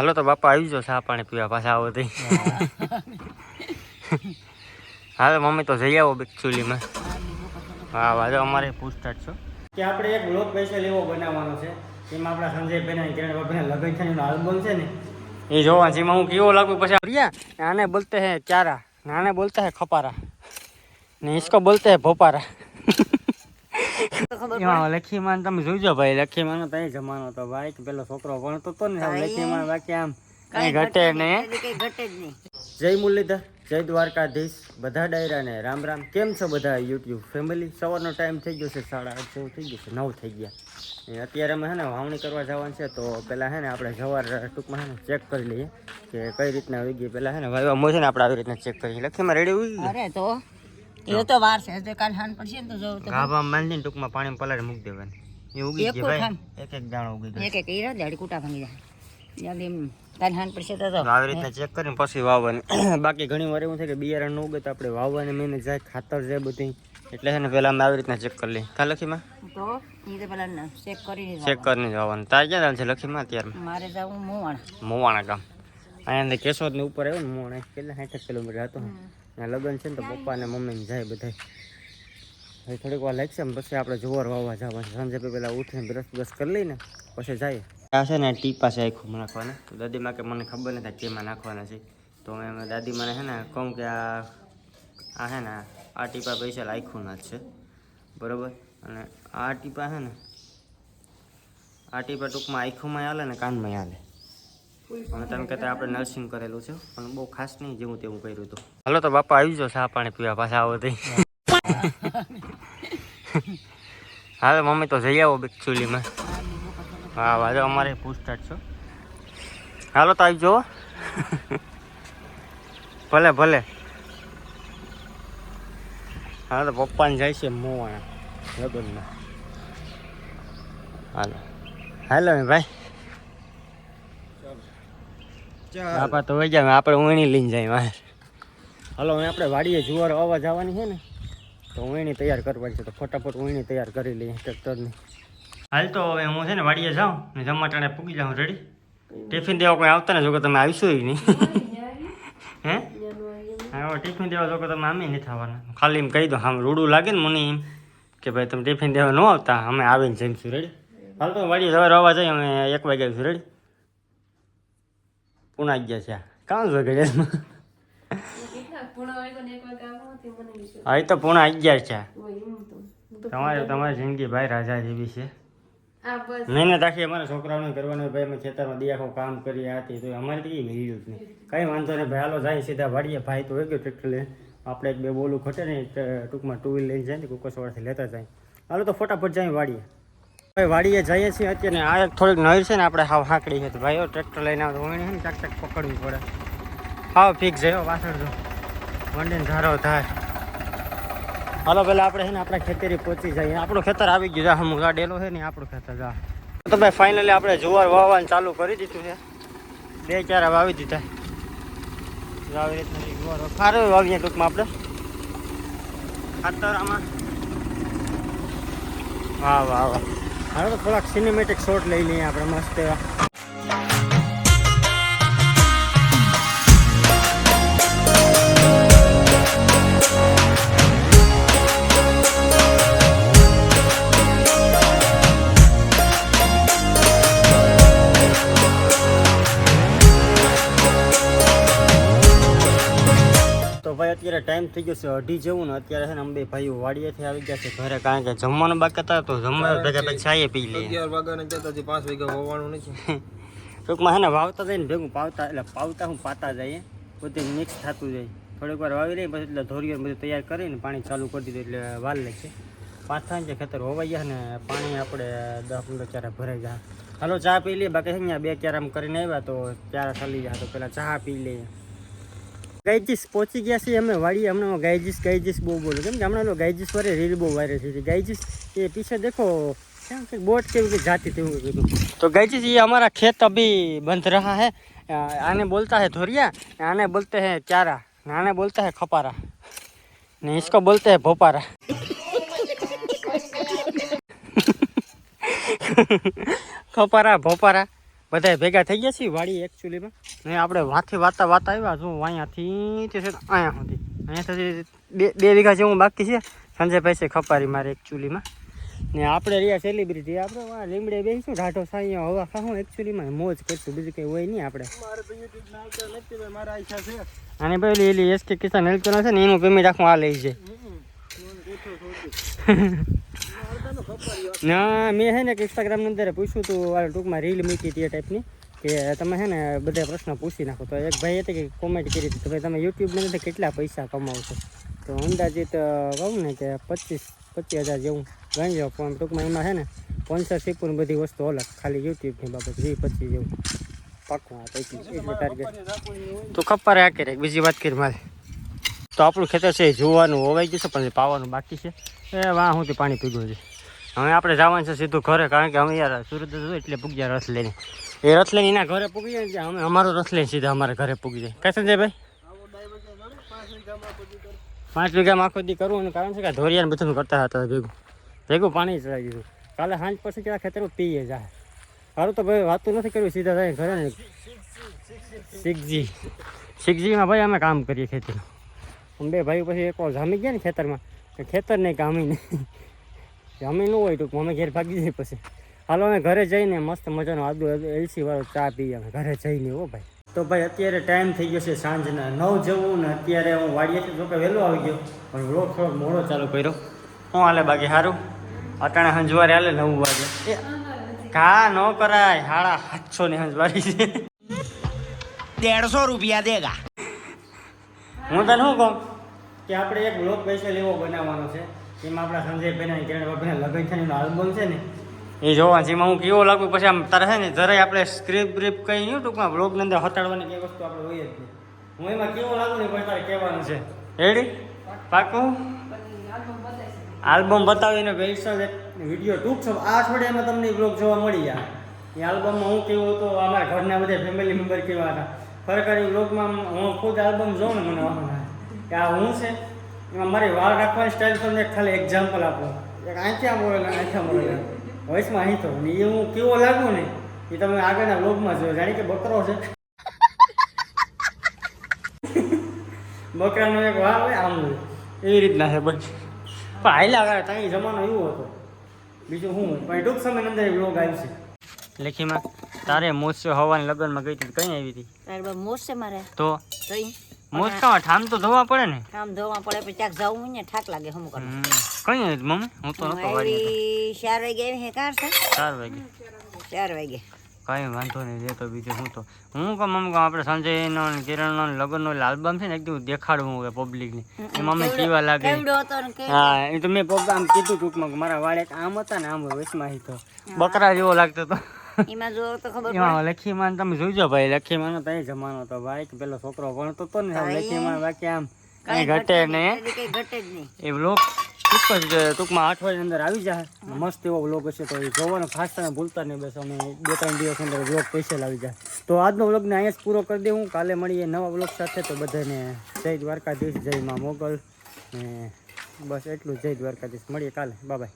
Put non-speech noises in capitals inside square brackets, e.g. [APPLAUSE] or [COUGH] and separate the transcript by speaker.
Speaker 1: હાલો તો બાપા આવી જાઓ ચા પાણી પીવા પાછા આવો તે. હાલો મમ્મી તો જઈ આવો બેક્ચુલીમાં હા વાજો અમારે પૂછતા છો. કે આપણે એક બ્લોગ સ્પેશિયલ એવો બનાવવાનો છે. એમાં આપણા સંજયભાઈના અને કિરણભાઈના લગ્ન છે એનો આલ્બમ છે ને. એ જોવા જેમાં હું કેવો લાગુ પછી પ્રિયા આને બોલતે હે ચારા આને બોલતા હે ખપારા. ને ઇસકો બોલતે હે ભોપારા. એમાં લખીમાન તમે જોઈજો ભાઈ લખીમાં તો એ જમાનો તો ભાઈ કે પેલો છોકરો ભણતો તો ને લખીમાં બાકી આમ કઈ ઘટે ને.
Speaker 2: ઘટે જ નહીં.
Speaker 1: જય મુરલીધર જય દ્વારકાધીશ બધા ડાયરાને રામ રામ. કેમ છો બધા યુટ્યુબ ફેમિલી? સવારનો ટાઈમ થઈ ગયો છે સાડા આઠ જેવું થઈ ગયું છે નવ થઈ ગયા. અત્યારે અમે હે ને વાવણી કરવા જવાનું છે તો પહેલાં હે ને આપણે જવાર ટૂંકમાં હે ને ચેક કરી લઈએ કે કઈ રીતના આવી ગઈ. પહેલાં હે ને વાયવા છે ને આપણે આવી રીતના ચેક કરીએ લખીમાં રેડી
Speaker 2: અરે તો. એ તો વાર છે તો કાલ હાન પડશે ને તો જવું તો
Speaker 1: ગાભા બાંધીને ટૂંકમાં પાણી પલાળી મૂકી દેવાની. એ ઉગી
Speaker 2: જાય
Speaker 1: ભાઈ. એક એક દાણો ઉગી જાય
Speaker 2: એક એક ઈરા દાડી કૂટા ભાંગી જાય. એમ કાલ હાન પડશે તો તો
Speaker 1: આવી રીતના ચેક કરીને પછી વાવવાની. [COUGHS] બાકી ઘણી વાર એવું થાય કે બિયારણ ન ઉગે તો આપણે વાવવાની મહિને જાય ખાતર જાય બધી. એટલે છે ને પહેલાં અમે આવી રીતના ચેક કરી લઈએ. કા લખીમાં?
Speaker 2: તો એ તો પેલા ચેક કરીને
Speaker 1: ચેક કરીને જવાનું તારે ક્યાં છે લખીમાં અત્યારે
Speaker 2: મારે જવું મોવાણા.
Speaker 1: મોવાણા ગામ. અહીંયા કેશોદની ઉપર આવ્યો ને મોવાણા. કેટલા સાઠ કિલોમીટર હતો. લગ્ન છે ને તો પપ્પા ને મમ્મીને જાય બધા હવે થોડીક વાર લાગશે ને પછી આપણે જોવાર વાવવા જવાનું સાંજે પહેલાં ઉઠીને બ્રશ બ્રશ કરી લઈને પછી જાય આ છે ને ટીપા છે આખું નાખવાના. તો દાદીમાં કે મને ખબર નથી કેમાં નાખવાના છે. તો મેં દાદી મને છે ને કહું કે આ આ છે ને આ ટીપા પૈસા ના જ છે. બરોબર? અને આ ટીપા છે ને આ ટીપા ટૂંકમાં આખુંમાં હાલે ને કાનમાં હાલે. તમે કહેતા આપણે નર્સિંગ કરેલું છે પણ બહુ ખાસ નહીં જેવું તેવું કર્યું હતું હાલો તો બાપા આવી જાઓ ચા પાણી પીવા પાછા આવો થઈ હા મમ્મી તો જઈ આવો બેક્ચ્યુઅલીમાં હા વાજો અમારે પૂછતાછ છો. હાલો તો આવી જુઓ. ભલે ભલે. હા તો પપ્પાને જાય છે મોવાણા લગ્નમાં. હાલો. હાલો ભાઈ. બાપા તો વહી જાય આપણે ઊણી લઈને જાય માર હલો હવે આપણે વાડીએ જુવાર અવાજ આવવાની છે ને તો ઊણી તૈયાર કરવાની છે તો ફટાફટ ઊણી તૈયાર કરી લઈએ ટ્રેક્ટરની. હાલ તો હવે હું છે ને વાડીએ જાઉં ને જમાટાને પૂગી જાઉં રેડી ટિફિન દેવા કોઈ આવતા ને જો કે તમે આવીશું એ નહીં. [LAUGHS] હે? હા હવે ટિફિન દેવા જો કે તમે આમે નહીં થવાના ખાલી એમ કહી દો આમ રૂડું લાગે ને મને એમ કે ભાઈ તમે ટિફિન દેવા ન આવતા અમે આવીને જઈશું રેડી હાલ તો વાડીએ સવારે અવાજ જાય અમે એક વાગે આવીશું રેડી પુણા ગયા છે. કાં જો ઘરે હા, એ તો પૂણા અગિયાર છે. તમારે તમારી જિંદગી ભાઈ રાજા જેવી છે. મહેનત આખી અમારા છોકરાઓને કરવાનું ભાઈ, અમે ખેતરમાં દિયાખો કામ કરી હતી તો અમારે કઈ મેળ્યું જ નહીં કઈ વાંધો નહીં, ભાઈ, હાલો, જાય સીધા વાડીએ. ભાઈ તો ગયો ટ્રેક્ટર લે આપણે એક બે બોલું ખટે ને ટૂંકમાં ટુ વ્હીલ લઈને જાય ને કુકસવાડથી લેતા જાય. હાલો તો ફટાફટ જાય વાડીએ. વાડીએ જઈએ છીએ અત્યારે. આ એક થોડીક નહેર છે ને, આપણે હાવ હાંકડી છે. તો ભાઈઓ ટ્રેક્ટર લઈને આવે. તો વણી છે ને ચાક ચાક પકડવી પડે. હાવ ફિક્સ જયો પાછળ જો. વંડીને ધારો થાય. હાલો, પેલા આપણે છે ને, આપણા ખેતરી પહોંચી જઈએ. આપણું ખેતર આવી ગયું જા હમ ગાડેલો છે ને આપણું ખેતર જા તો ભાઈ ફાઇનલી આપણે જુવાર વાવવાનું ચાલુ કરી દીધું છે. બે ચાર વાવી દીધા. આવી રીતના જુવાર સારું વાવીએ ટૂંકમાં આપણે. ખાતર આમાં. વાહ વાહ વાહ. હવે થોડાક સિનેમેટિક શોટ લઈ લઈએ આપણે મસ્ત એવા. ભાઈ અત્યારે ટાઈમ થઈ ગયો છે અઢી જેવું ને અત્યારે છે ને અમે ભાઈઓ વાડીએથી આવી ગયા છે ઘરે. કારણ કે જમવાનું બાકી હતા તો જમવા ભેગા પછી ચાય પી લઈએ.
Speaker 3: અગિયાર વાગ્યાને જતા હજી પાંચ વાગ્યા હોવાનું નથી. [LAUGHS]
Speaker 1: ટૂંકમાં છે ને વાવતા જઈને ભેગું પાવતા એટલે પાવતા હું પાતા જઈએ. બધું મિક્સ થતું જાય. થોડીક વાર વાવી લઈએ પછી એટલે ધોરી બધું તૈયાર કરીને પાણી ચાલુ કરી દીધું એટલે વાલ લે છે. પાંચ થાય છે ખેતર હોવાઈ ગયા ને પાણી આપણે દસ પંદર ચારા ભરાઈ જાય હાલો ચા પી લઈએ. બાકી અહીંયા બે ક્યારે આમ કરીને આવ્યા તો ચારા ચાલી જાય તો પહેલાં ચા પી લઈએ. ગાયજીસ પહોંચી गया છીએ અમે વાળી હમણાં ગાયજીસ ગાયજીસ બહુ બોલું. કેમ કે હમણાં તો ગાયજીસ વારે રીલ બહુ थी થઈ હતી. ગાયજીસ એ પીછે बोट के जाती थी तो गई ये हमारा खेत अभी बंद रहा है आने बोलता है धोरिया आने बोलते हैं चारा आने बोलता है खपारा नहीं इसको बोलते हैं भोपारा खपारा भोपारा બધા ભેગા થઈ ગયા છીએ વાડી એકચ્યુઅલીમાં ને આપણે વાથી વાતા વાતા આવ્યા છું અહીંયાથી તે છે અહીંયા સુધી. અહીંયાથી બે બે વીઘા જેવું બાકી છે. સંજય પૈસે ખપારી મારે એકચ્યુઅલીમાં ને આપણે રહ્યા સેલિબ્રિટી આપણે લીમડે બેસીશું ઢાઢો સાંઈ હવા ખાવું એકચ્યુઅલીમાં મોજ કરશું બીજું કંઈ હોય નહીં આપણે.
Speaker 3: છે.
Speaker 1: અને પેલી એલી એસકે કિસાન હેલ્પ છે ને એનું પેમેન્ટ આખું આ લઈ જાય. [LAUGHS] ના મેં છે ને ઇન્સ્ટાગ્રામની અંદર પૂછ્યું હતું આ ટૂંકમાં રીલ મૂકી હતી એ ટાઈપની કે તમે છે ને બધા પ્રશ્ન પૂછી નાખો. તો એક ભાઈ હતી કે કોમેન્ટ કરી હતી, કે ભાઈ તમે યુટ્યુબની અંદર કેટલા પૈસા કમાવશો? તો અંદાજિત કહું ને કે પચીસ પચીસ હજાર જેવું ગણજો પણ ટૂંકમાં એમાં છે ને સ્પોન્સરશીપ બધી વસ્તુ અલગ, ખાલી યુટ્યુબની બાબત, વીસ, પચીસ જેવું. પાકું એટલું ટાર્ગેટ તો ખપ્પા આ કરે બીજી વાત કરી મારે. તો આપણું ખેતર છે જોવાનું, હોવાઈ છે પણ પાવાનું બાકી છે. એ વાં સુધી પાણી પીગું છે. હવે આપણે જવાનું છે સીધું ઘરે, કારણ કે અમે યાર સુરત એટલે પૂગ્યા રસ લઈને એ રસ લઈને એના ઘરે પૂગી જાય ને અમે અમારો રસ લઈને સીધા અમારા ઘરે પૂગી જાય. કઈ સંજય ભાઈ? પાંચ વીઘામાં આખો દી કરવું એનું કારણ છે કે ધોરિયાને બધું કરતા હતા ભેગું. ભેગું પાણી ચડાવી દીધું કાલે સાંજ પછી ત્યાં ખેતરો પીએ જાય સારું તો ભાઈ વાતું નથી કર્યું, સીધા થાય ઘરે ને. શીખજી. શીખજીમાં ભાઈ અમે કામ કરીએ ખેતર બે ભાઈ પછી એક વાર જામી ગયા ને ખેતરમાં ખેતર નહીં કામી નહીં અમે ન હોય ટૂંક અમે ઘેર ભાગી જઈએ પછી. હાલો અમે ઘરે જઈને મસ્ત મજાનો આદુ એલસી વાળો ચા પીએ અમે. ઘરે જઈને હો ભાઈ. તો ભાઈ અત્યારે ટાઈમ થઈ ગયો છે સાંજના નવ જવું ને અત્યારે હું વાડીએથી જોકે વહેલો આવી ગયો. પણ વ્લોગ થોડો મોડો ચાલુ કર્યો. શું હાલે બાકી? સારું અટાણે હંજવારે હાલે નવ વાગે. એ ઘા ન કરાય? હાડા સાતસો ને હંજવારી છે.
Speaker 4: દેડસો રૂપિયા દેગા.
Speaker 1: હું તને શું કહું? કે આપણે એક વ્લોગ પૈસા લેવો બનાવવાનો છે. એમાં આપણા સંજયભાઈના કિરણ બાબુના લગ્ન છે એનો આલ્બમ છે ને, એ જોવા જેમાં હું કેવો લાગુ, પછી આમ તારે છે ને જરાય આપણે સ્ક્રિપ્ટ બ્રિપ કંઈ નહીં ટૂંકમાં બ્લોગની અંદર હતાડવાની કઈ વસ્તુ આપણે હોય જ હું એમાં કેવો લાગુ પછી તારે કહેવાનું છે. રેડી પાકું? આલ્બમ બતાવીને પૈસા વીડિયો ટૂંક છે. આ અઠવાડિયામાં તમને બ્લોગ જોવા મળી ગયા એ આલ્બમમાં હું કેવો હતો, અમારા ઘરના બધા ફેમિલી મેમ્બર કેવા હતા. ખરેખર એ બ્લોગમાં હું ખુદ આલ્બમ જોઉં ને મને. કે આ હું છે? એમાં મારી વાળ રાખવાની સ્ટાઇલ તમને એક ખાલી એક્ઝામ્પલ આપો. એક આંખ્યા બોલે આંખ્યા બોલે વોઇસમાં અહીં તો. ને એ હું કેવો લાગુ ને? એ તમે આગળના બ્લોગમાં જોયો જાણે કે બકરો છે. બકરાનો એક વાળ હોય આમ હોય. એવી રીતના છે બસ. પણ હાલ્યા કરે ત્યાં જમાનો એવો હતો. બીજું શું હોય? પણ ટૂંક સમય અંદર બ્લોગ આવી છે. લેખીમાં તારે મોસે હવાની લગ્નમાં ગઈ હતી કઈ આવી હતી?
Speaker 2: તારે મોસે મારે?
Speaker 1: તો?
Speaker 2: તો
Speaker 1: મોસ્ટમાં ઠામ તો ધોવા પડે ને.
Speaker 2: ઠામ ધોવા પડે પછી ક્યાંક જવું ને ઠાક લાગે હું કરું
Speaker 1: કઈ નહીં મમ્મી હું તો નતો વાળી
Speaker 2: આવડી ચાર વાગે આવી હે કાર છે?
Speaker 1: ચાર વાગે.
Speaker 2: ચાર વાગે.
Speaker 1: કઈ વાંધો નહીં જે તો બીજું હું તો. હું કહું મમ્મી કહું આપણે સંજયનો ને કિરણનો ને લગ્નનો આલ્બમ છે ને એકદમ દેખાડવું હોય પબ્લિકને એ મમ્મી કેવા લાગે. હા એ તો મેં પગ આમ કીધું ટૂંકમાં મારા વાળે આમ હતા ને આમ વચમાં તો. બકરા જેવો લાગતો હતો.
Speaker 2: એમાં જો તો ખબર પડે.
Speaker 1: લખીમાન તમે જોજો ભાઈ લખીમાન તો એ જમાનો હતો ભાઈ કે પેલો છોકરો ભણતો તો ને લખીમાન બાકી આમ કઈ ઘટે ને.
Speaker 2: કઈ ઘટે જ નહીં.
Speaker 1: એ બ્લોક ટૂંક જ ટૂંકમાં અઠવાડિયાની અંદર આવી જાય. મસ્ત એવો બ્લોગ હશે તો એ જોવાનો ખાસ તમે ભૂલતા નહીં બસ અમે બે ત્રણ દિવસ અંદર બ્લોગ પૈસા લાવી જાય. તો આજનો વ્લોગને અહીંયા જ પૂરો કરી દઉં કાલે મળીએ નવા બ્લોગ સાથે. તો બધાને જય દ્વારકાધીશ જય મા મોગલ. ને બસ એટલું જય દ્વારકાધીશ. મળીએ કાલે. બાય